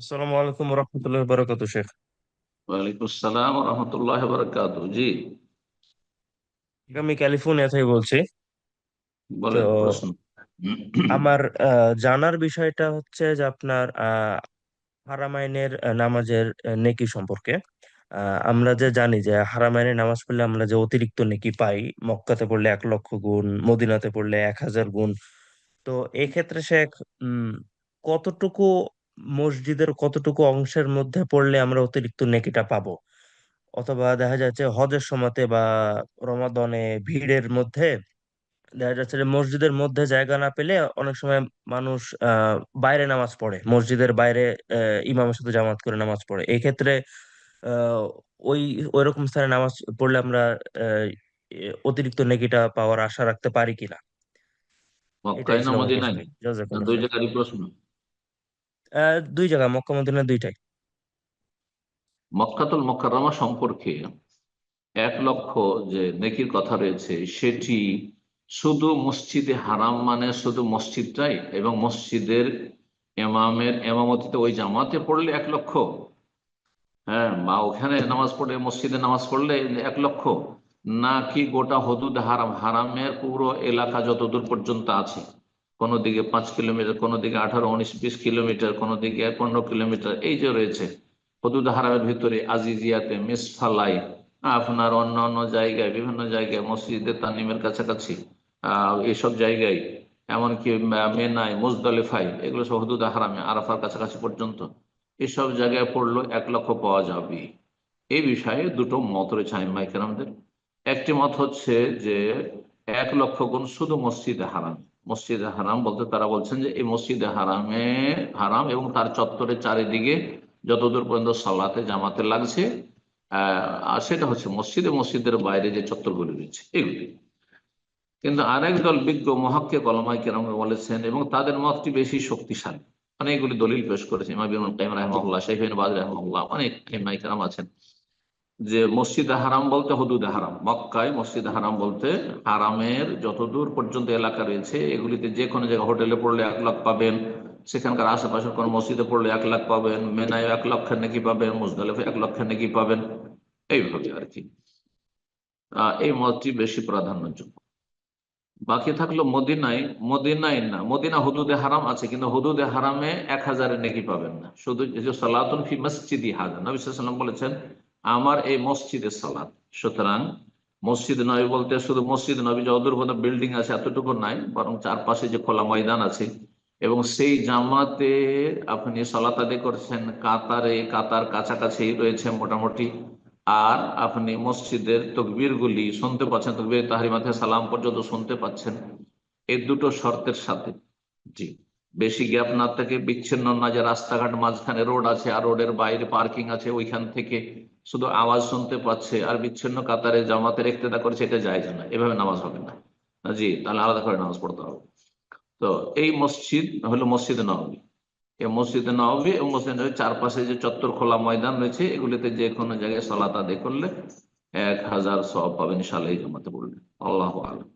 আসসালামু আলাইকুম রহমতুল্লাহ বারাকাতু শেখ। ওয়ালাইকুম আসসালাম রহমতুল্লাহ বারাকাত জি। আমি ক্যালিফোর্নিয়া থেকে বলছি আমার জানার বিষয়টা হচ্ছে যে আপনার হারামাইনের নামাজের নেকি সম্পর্কে। আমরা যে জানি যে হারামাইনের নামাজ পড়লে আমরা যে অতিরিক্ত নেকি পাই মক্কাতে পড়লে এক লক্ষ গুণ মদিনাতে পড়লে এক হাজার গুণ। তো এক্ষেত্রে শেখ উম কতটুকু মসজিদের কতটুকু অংশের মধ্যে পড়লে আমরা অতিরিক্ত নেকিটা পাবো? অথবা দেখা যাচ্ছে হজের সময়তে বা রমাদনে ভিড়ের মধ্যে দেখা যাচ্ছে যে মসজিদের মধ্যে জায়গা না পেলে অনেক সময় মানুষ বাইরে নামাজ পড়ে। মসজিদের বাইরে ইমামের সাথে জামাত করে নামাজ পড়ে। এই ক্ষেত্রে আহ ওই ওইরকম স্থানে নামাজ পড়লে আমরা আহ, অতিরিক্ত নেকিটা পাওয়ার আশা রাখতে পারি কিনা? দুই জায়গারই প্রশ্ন। দুই জায়গা, মক্কা মদিনা দুইটাই। মক্কাতুল মোকাররমা সম্পর্কে এক লক্ষ যে নেকির কথা রয়েছে, সেটি শুধু মসজিদে হারাম মানে শুধু মসজিদটাই? এবং মসজিদের এমামের এমামতিতে ওই জামাতে পড়লে এক লক্ষ? হ্যাঁ বা ওখানে নামাজ পড়লে, মসজিদে নামাজ পড়লে এক লক্ষ? নাকি গোটা হদুদ হারাম, হারামের পুরো এলাকা যতদূর পর্যন্ত আছে? কোনো দিকে পাঁচ কিলোমিটার, কোনো দিকে আঠারো, উনিশ, বিশ কিলোমিটার, কোনো দিকে পনেরো কিলোমিটার, এই যে রয়েছে। হদুদ হারামের ভিতরে আজিজিয়াতে মিসফালাই আপনার অন্য অন্য জায়গায়, বিভিন্ন জায়গায় মসজিদে তানিমের কাছাকাছি এইসব জায়গায়, এমনকি মেনায় মুজদালিফাই এগুলো সব হদুদ হারামে, আরাফার কাছাকাছি পর্যন্ত। এসব জায়গায় পড়ল এক লক্ষ পাওয়া যাবে। এই বিষয়ে দুটো মত রয়েছে আইমাইকেরামদের একটি মত হচ্ছে যে এক লক্ষ গুণ শুধু মসজিদে হারাম। মসজিদে হারাম বলতে তারা বলছেন যে এই মসজিদে হারামে, হারাম এবং তার চত্বরের চারিদিকে যতদূর পর্যন্ত সালাতে, জামাতে লাগছে আর সেটা হচ্ছে মসজিদে মসজিদের বাইরে যে চত্বরগুলি রয়েছে, এগুলি। কিন্তু আরেক দল বিজ্ঞ মহাক্কে কলমাই কেরাম বলেছেন এবং তাদের মতটি বেশি শক্তিশালী। অনেকগুলি দলিল পেশ করেছে। ইমাম ইবনুল কাইম রাহমাহুল্লাহ শাইখিন বাজ রাহমাহুল্লাহ, অনেক ইমাই কেরাম আছেন। যে মসজিদে হারাম বলতে হদুদে হারাম। মক্কায় মসজিদে হারাম বলতে হারামের যতদূর পর্যন্ত এলাকা রয়েছে, এগুলিতে যে কোনো জায়গায় হোটেলে পড়লে এক লাখ পাবেন, সেখানকার আশেপাশের কোনো মসজিদে পড়লে এক লাখ পাবেন, মেনায় এক লক্ষের নাকি পাবেন, মুজদালিফে এক লক্ষের নাকি পাবেন, এইভাবে আর কি। এই মতটি বেশি প্রাধান্যযোগ্য বাকি থাকল মদিনায় মদিনায় না, মদিনা হুদুদে হারাম আছে, কিন্তু হদুদে হারামে এক হাজারের নেকি পাবেন না। শুধু সালাতুন ফি মসজিদি হাজার নবী সাল্লাম বলেছেন আমার এই মসজিদের সালাত। সুতরাং মসজিদ নবী বলতে শুধু মসজিদ নবী যতদূর পর্যন্ত বিল্ডিং আছে এতটুকু নাই, বরং চারপাশে যে খোলা ময়দান আছে এবং সেই জামাতে আপনি সালাত আদায় করছেন, কাতারে, কাতার কাছাকাছি রয়েছে মোটামুটি। আর আপনি মসজিদের তকবীর গুলি শুনতে পাচ্ছেন, তকবীর মাথায় সালাম পর্যন্ত শুনতে পাচ্ছেন। এই দুটো শর্তের সাথে। জি। বেশি গ্যাপ না থাকে বিচ্ছিন্ন না যে রাস্তাঘাট মাঝখানে রোড আছে, আর রোডের বাইরে পার্কিং আছে, ওইখান থেকে শুধু আওয়াজ শুনতে পাচ্ছে, আর বিচ্ছিন্ন কাতারে জামাতের একতেদা করছে, এটা যায় না। এভাবে নামাজ হবে না। জি, তাহলে আলাদা করে নামাজ পড়তে হবে। তো এই মসজিদ হলো মসজিদ নবী এই মসজিদে নবী এবং মসজিদ নবীর চারপাশে যে চত্বর খোলা ময়দান রয়েছে, এগুলিতে যে কোনো জায়গায় সলাত আদায় করলে এক হাজার সব পাবেন সালাই জমাতে বললেন আল্লাহ আলম